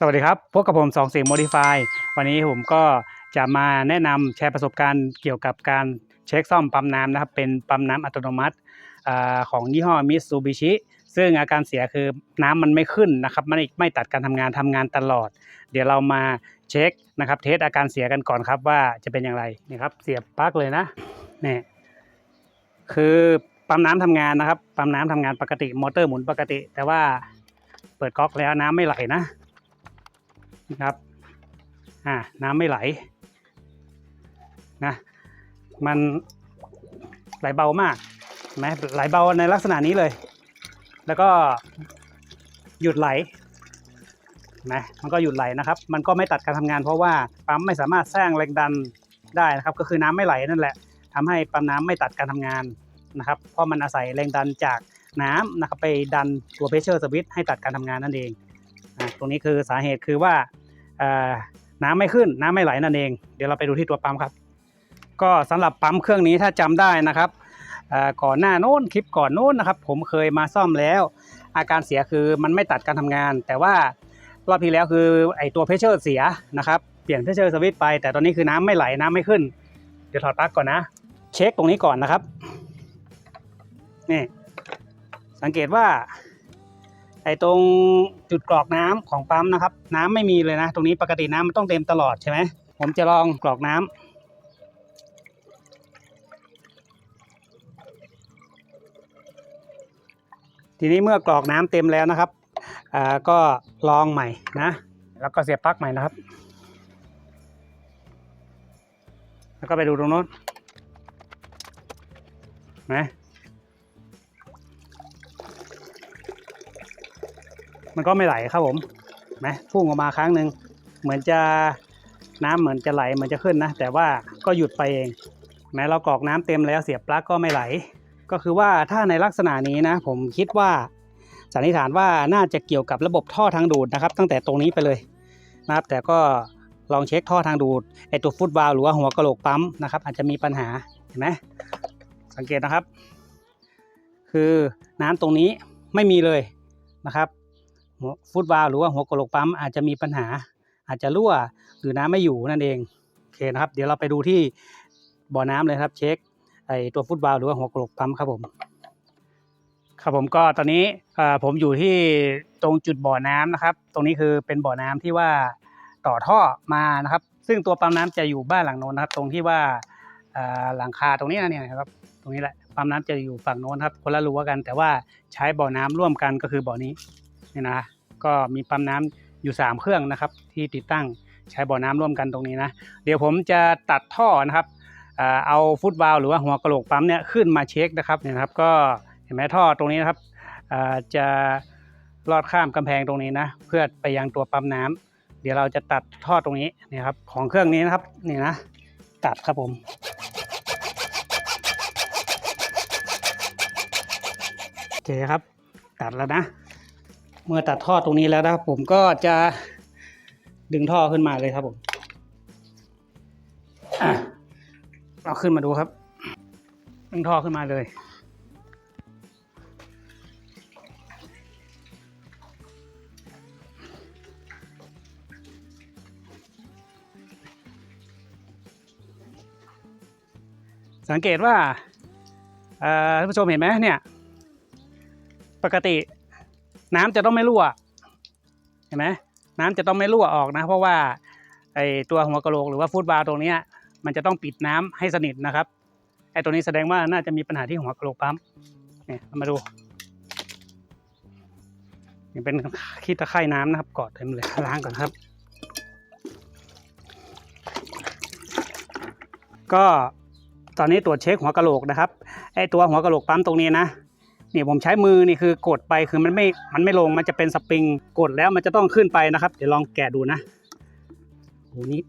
สวัสดีครับ พบกับผม2 4 Modify วันนี้ผมก็จะมาแนะนำแชร์ประสบการณ์เกี่ยวกับการเช็คซ่อมปั๊มน้ำนะครับ เป็นปั๊มน้ำอัตโนมัติอของยี่ห้อ Mitsubishi ซึ่งอาการเสียคือน้ำมันไม่ขึ้นนะครับไม่ไม่ตัดการทำงานทำงานตลอด เดี๋ยวเรามาเช็คนะครับเทสอาการเสียกันก่อนครับว่าจะเป็นอย่างไรนี่ครับเสียบปลั๊กเลยนะนี่คือปั๊มน้ำทำงานนะครับปั๊มน้ำทำงานปกติมอเตอร์หมุนปกติ แต่ว่าเปิดก๊อกแล้วน้ำไม่ไหลนะ นะครับอ่าน้ำไม่ไหลนะมันไหลเบามากไหมไหลเบาในลักษณะนี้เลย แล้วก็หยุดไหลนไหมมันก็หยุดไหลนะครับ มันก็ไม่ตัดการทำงานเพราะว่าปั๊มไม่สามารถสร้างแรงดันได้นะครับ ก็คือน้ำไม่ไหลนั่นแหละทำให้ปั๊มน้ำไม่ตัดการทำงานนะครับ เพราะมันอาศัยแรงดันจากน้ำนะครับไปดันตัวเพชเชอร์สวิตให้ตัดการทำงานนั่นเองอะตรงนี้คือสาเหตุคือว่า น้ำไม่ขึ้นน้ำไม่ไหลนั่นเอง เดี๋ยวเราไปดูที่ตัวปั๊มครับ ก็สำหรับปั๊มเครื่องนี้ถ้าจำได้นะครับก่อนหน้าโน้นคลิปก่อนโน้นนะครับ ผมเคยมาซ่อมแล้ว อาการเสียคือมันไม่ตัดการทำงาน แต่ว่ารอบที่แล้วคือไอตัวเพชเชอร์เสียนะครับเปลี่ยนเพชเชอร์สวิตไป แต่ตอนนี้คือน้ำไม่ไหลน้ำไม่ขึ้น เดี๋ยวถอดปลั๊กก่อนนะ เช็คตรงนี้ก่อนนะครับนี่สังเกตว่า อ้ตรงจุดกรอกน้ำของปั๊มนะครับ น้ำไม่มีเลยนะ ตรงนี้ปกติน้ำมันต้องเต็มตลอดใช่ไหมผมจะลองกรอกน้ำทีนี้เมื่อกรอกน้ำเต็มแล้วนะครับอ่าก็ลองใหม่นะ แล้วก็เสียบปลั๊กใหม่นะครับ แล้วก็ไปดูตรงโน้นนะ มันก็ไม่ไหลครับผมนะพุ่งออกมาครั้งหนึ่งเหมือนจะน้ำเหมือนจะไหลเหมือนจะขึ้นนะ แต่ว่าก็หยุดไปเองแม้เรากรอกน้ำเต็มแล้วเสียบปลั๊กก็ไม่ไหล ก็คือว่าถ้าในลักษณะนี้นะ ผมคิดว่าสันนิษฐานว่าน่าจะเกี่ยวกับระบบท่อทางดูดนะครับ ตั้งแต่ตรงนี้ไปเลยนะครับ แต่ก็ลองเช็คท่อทางดูดไอตัวฟุตวาลหรือว่าหัวกระโหลกปั๊มนะครับ อาจจะมีปัญหาเห็นไหมสังเกตนะครับ คือน้ำตรงนี้ไม่มีเลยนะครับ ฟุตวาลหรือว่าหัวกะโหลกปั๊มอาจจะมีปัญหา อาจจะรั่วหรือน้ำไม่อยู่นั่นเองโอเคนะครับ เดี๋ยวเราไปดูที่บ่อน้ำเลยครับ เช็คไอตัวฟุตวาลหรือว่าหัวกะโหลกปั๊มครับผมครับผมก็ตอนนี้ผมอยู่ที่ตรงจุดบ่อน้ำนะครับ ตรงนี้คือเป็นบ่อน้ำที่ว่าต่อท่อมานะครับ ซึ่งตัวปั๊มน้ำจะอยู่บ้านหลังโน้นนะครับ ตรงที่ว่าหลังคาตรงนี้นะเนี่ยนะครับตรงนี้แหละปั๊มน้ำจะอยู่ฝั่งโน้นครับคนละรั้วกัน แต่ว่าใช้บ่อน้ำร่วมกันก็คือบ่อนี้ นี่นะก็มีปั๊มน้ำอยู่ 3 เครื่องนะครับ ที่ติดตั้งใช้บ่อน้ำร่วมกันตรงนี้นะ เดี๋ยวผมจะตัดท่อนะครับเอาฟุตวาลหรือว่าหัวกระโหลกปั๊มเนี่ยขึ้นมาเช็คนะครับเนี่ยนะครับ ก็เห็นไหมท่อตรงนี้นะครับจะลอดข้ามกำแพงตรงนี้นะ เพื่อไปยังตัวปั๊มน้ำเดี๋ยวเราจะตัดท่อตรงนี้นี่ครับของเครื่องนี้นะครับนี่นะตัดครับผมโอเคครับ ตัดแล้วนะ เมื่อตัดท่อตรงนี้แล้วนะครับ ผมก็จะดึงท่อขึ้นมาเลยครับผมเอาขึ้นมาดูครับ ดึงท่อขึ้นมาเลยสังเกตว่าท่านผู้ชมเห็นไหมเนี่ย ปกติ น้ำจะต้องไม่รั่วเห็นไหมน้ำจะต้องไม่รั่วออกนะ เพราะว่าไอตัวหัวกะโหลกหรือว่าฟุตบาร์ตรงนี้มันจะต้องปิดน้ำให้สนิทนะครับไอตัวนี้แสดงว่าน่าจะมีปัญหาที่หัวกะโหลกปั๊มเนี่ยมาดูนี่เป็นขี้ตะไคร่น้ำนะครับกอดเต็มเลยล้างก่อนครับ ก็ตอนนี้ตรวจเช็คหัวกะโหลกนะครับไอตัวหัวกะโหลกปั๊มตรงนี้นะ นี่ผมใช้มือนี่คือกดไปคือมันไม่มันไม่ลงมันจะเป็นสปริงกดแล้วมันจะต้องขึ้นไปนะครับ เดี๋ยวลองแกะดูนะโหนี่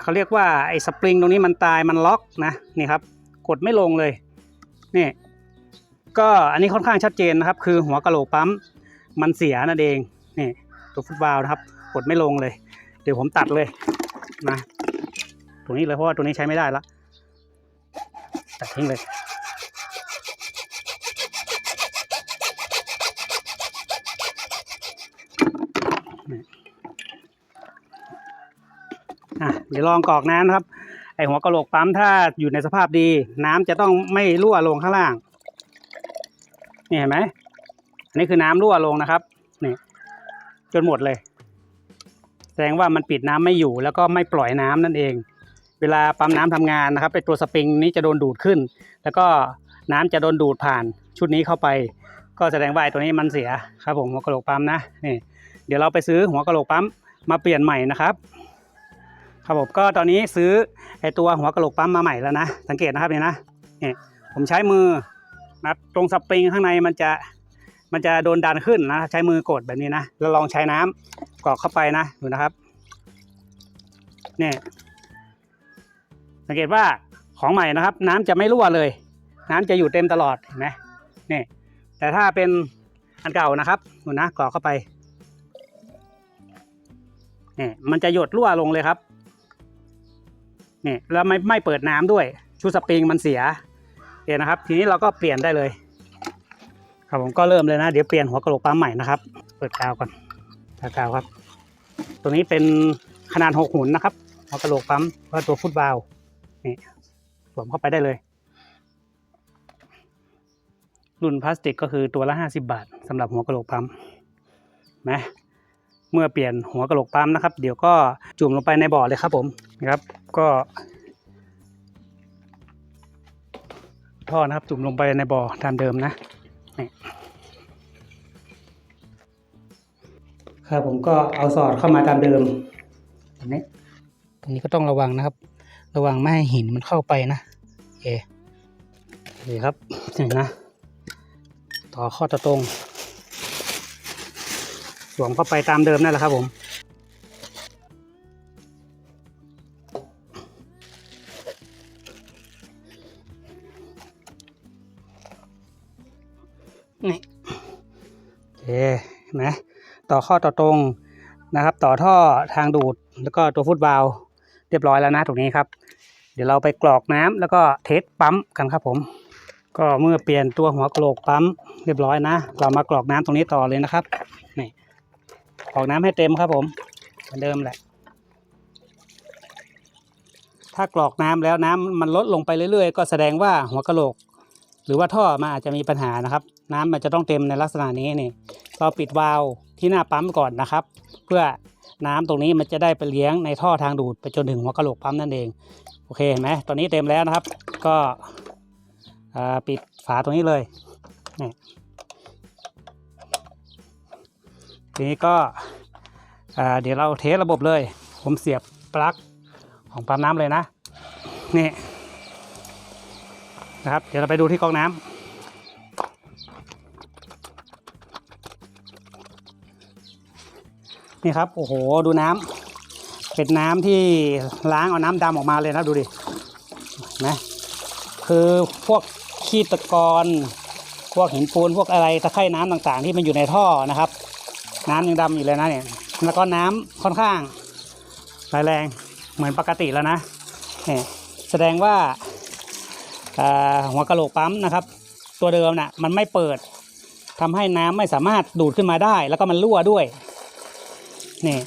เขาเรียกว่าไอ้สปริงตรงนี้มันตายมันล็อกนะนี่ครับ กดไม่ลงเลยนี่ก็อันนี้ค่อนข้างชัดเจนนะครับ คือหัวกะโหลกปั๊มมันเสียนั่นเองนี่ตัวฟุตบาลนะครับ กดไม่ลงเลย เดี๋ยวผมตัดเลยนะ ตรงนี้เลยเพราะว่าตัวนี้ใช้ไม่ได้ละ ตัดทิ้งเลยเดี๋ยวลองกรอกน้ำนะครับ ไอหัวกระโหลกปั๊มถ้าอยู่ในสภาพดี น้ำจะต้องไม่รั่วลงข้างล่าง นี่เห็นไหม อันนี้คือน้ำรั่วลงนะครับ นี่ จนหมดเลย แสดงว่ามันปิดน้ำไม่อยู่แล้วก็ไม่ปล่อยน้ำนั่นเอง เวลาปั๊มน้ำทำงานนะครับไอตัวสปริงนี้จะโดนดูดขึ้น แล้วก็น้ำจะโดนดูดผ่านชุดนี้เข้าไป ก็แสดงว่าไอตัวนี้มันเสียครับผมหัวกระโหลกปั๊มนะนี่เดี๋ยวเราไปซื้อหัวกระโหลกปั๊มมาเปลี่ยนใหม่นะครับครับผมก็ตอนนี้ซื้อไอตัวหัวกระโหลกปั๊มมาใหม่แล้วนะสังเกตนะครับเนี่ยนะนี่ผมใช้มือนะตรงสปริงข้างในมันจะมันจะโดนดันขึ้นนะใช้มือกดแบบนี้นะแล้วลองใช้น้ำกรอกเข้าไปนะดูนะครับนี่ สังเกตว่าของใหม่นะครับ น้ำจะไม่รั่วเลย น้ำจะอยู่เต็มตลอดเห็นไหมนี่แต่ถ้าเป็นอันเก่านะครับดูนะกรอกเข้าไปนี่มันจะหยดรั่วลงเลยครับนี่แล้วไม่ไม่เปิดน้ำด้วย ชุดสปริงมันเสียเห็นนะครับ ทีนี้เราก็เปลี่ยนได้เลย ครับผมก็เริ่มเลยนะ เดี๋ยวเปลี่ยนหัวกระโหลกปั๊มใหม่นะครับ เปิดกาวก่อนตากาวครับ ตัวนี้เป็นขนาดหกหุนนะครับหัวกระโหลกปั๊มก็ตัวฟุตบาล นี่สวมเข้าไปได้เลย รุ่นพลาสติกก็คือตัวละห้าสิบาทสำหรับหัวกะโหลกปั๊มนะเมื่อเปลี่ยนหัวกะโหลกปั๊มนะครับ เดี๋ยวก็จุ่มลงไปในบ่อเลยครับผมนะครับ ก็ท่อนะครับจุ่มลงไปในบ่อตามเดิมนะนี่ครับผมก็เอาสอดเข้ามาตามเดิมแบบนี้ตรงนี้ก็ต้องระวังนะครับ ระวังไม่ให้หินมันเข้าไปนะโอเคโอเครับเห็นนะ ต่อข้อต่อตรงสวมเข้าไปตามเดิมนั่นแหละครับผมนี่โอเคเห็นไหมต่อข้อต่อตรงนะครับ ต่อท่อทางดูดแล้วก็ตัวฟุตบาลเรียบร้อยแล้วนะตรงนี้ครับ เดี๋ยวเราไปกรอกน้ำแล้วก็เทสปั๊มกันครับผม ก็เมื่อเปลี่ยนตัวหัวกระโหลกปั๊มเรียบร้อยนะ เรามากรอกน้ำตรงนี้ต่อเลยนะครับนี่กรอกน้ำให้เต็มครับผมเหมือนเดิมแหละ ถ้ากรอกน้ำแล้วน้ำมันลดลงไปเรื่อยๆ ก็แสดงว่าหัวกระโหลก หรือว่าท่อมันอาจจะมีปัญหานะครับ น้ำมันจะต้องเต็มในลักษณะนี้นี่เราปิดวาล์วที่หน้าปั๊มก่อนนะครับ เพื่อน้ำตรงนี้มันจะได้ไปเลี้ยงในท่อทางดูดไปจนถึงหัวกระโหลกปั๊มนั่นเอง โอเคเห็นไหมตอนนี้เต็มแล้วนะครับ ก็ปิดฝาตรงนี้เลยนี่ทีนี้ก็เดี๋ยวเราเทสระบบเลย ผมเสียบปลั๊กของปั๊มน้ำเลยนะนี่นะครับ เดี๋ยวเราไปดูที่กอกน้ำนี่ครับ โอ้โห ดูน้ำ เป็นน้ำที่ล้างเอาน้ำดำออกมาเลยนะดูดินไหมคือพวกขี้ตะกอนพวกหินปูนพวกอะไรตะไคร่น้ำต่างๆ ที่มันอยู่ในท่อนะครับ น้ำยังดำอยู่เลยนะเนี่ยแล้วก็น้ำค่อนข้างไหลแรงเหมือนปกติแล้วนะเนี่ยแสดงว่าหัวกะโหลกปั๊มนะครับ ตัวเดิมน่ะมันไม่เปิดทำให้น้ำไม่สามารถดูดขึ้นมาได้ แล้วก็มันรั่วด้วยนี่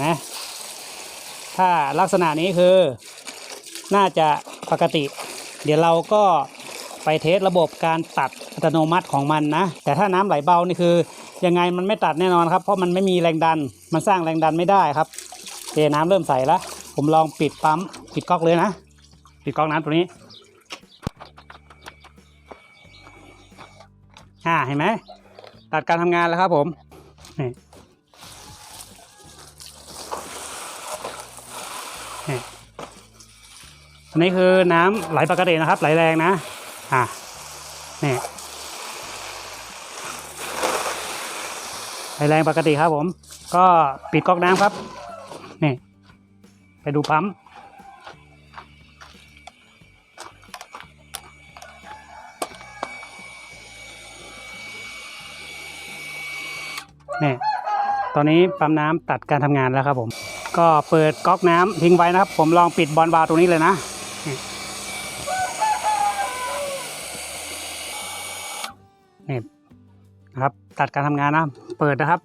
นะถ้าลักษณะนี้คือน่าจะปกติ เดี๋ยวเราก็ไปเทสระบบการตัดอัตโนมัติของมันนะ แต่ถ้าน้ำไหลเบานี่คือ ยังไงมันไม่ตัดแน่นอนครับ เพราะมันไม่มีแรงดัน มันสร้างแรงดันไม่ได้ครับเทน้ำเริ่มใสแล้ว ผมลองปิดปั๊มปิดก๊อกเลยนะ ปิดก๊อกน้ำตัวนี้อ่าเห็นไหมตัดการทำงานแล้วครับผมนี่ อันนี้คือน้ำไหลปกตินะครับ ไหลแรงนะ อะนี่ไหลแรงปกติครับผม ก็ปิดก๊อกน้ำครับ นี่ ไปดูปั๊มนี่ตอนนี้ปั๊มน้ำตัดการทำงานแล้วครับผม ก็เปิดก๊อกน้ำทิ้งไว้นะครับ ผมลองปิดบอลวาล์วตรงนี้เลยนะ ครับตัดการทำงานนะ เปิดนะครับ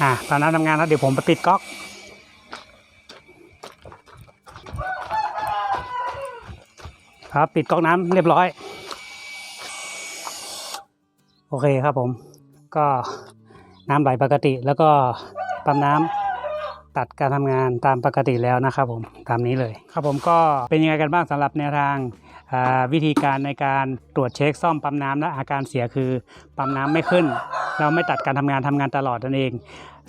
อ่าตอนนั้นทำงานแล้วเดี๋ยวผมไปปิดก๊อกครับปิดก๊อกน้ำเรียบร้อย โอเคครับผม ก็น้ำไหลปกติแล้วก็ปั๊มน้ำ ตัดการทำงานตามปกติแล้วนะครับผมตามนี้เลยครับผมก็เป็นยังไงกันบ้างสำหรับแนวทางวิธีการในการตรวจเช็คซ่อมปั๊มน้ำและอาการเสียคือปั๊มน้ำไม่ขึ้น เราไม่ตัดการทำงานทำงานตลอดนั่นเอง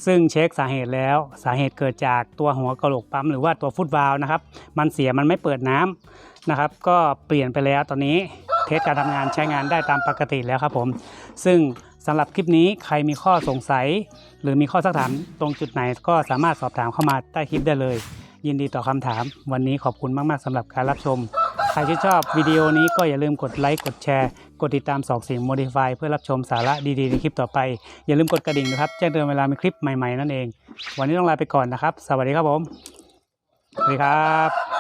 ซึ่งเช็คสาเหตุแล้วสาเหตุเกิดจากตัวหัวกระโหลกปั๊มหรือว่าตัวฟุตวาล์วนะครับ มันเสียมันไม่เปิดน้ำนะครับ ก็เปลี่ยนไปแล้วตอนนี้เทสการทำงานใช้งานได้ตามปกติแล้วครับผม ซึ่ง สำหรับคลิปนี้ใครมีข้อสงสัย หรือมีข้อสักถามตรงจุดไหนก็สามารถสอบถามเข้ามาใต้คลิปได้เลย ยินดีต่อคำถาม วันนี้ขอบคุณมาก ๆสำหรับการรับชม ใครที่ชอบวิดีโอนี้ก็อย่าลืมกดไลค์กดแชร์ กดติดตามสองเสียง Modify เพื่อรับชมสาระดี ๆ ในคลิปต่อไป อย่าลืมกดกระดิ่งนะครับแจ้งเตือนเวลามีคลิปใหม่ ๆ นั่นเอง วันนี้ต้องลาไปก่อนนะครับ สวัสดีครับผมสวัสดีครับ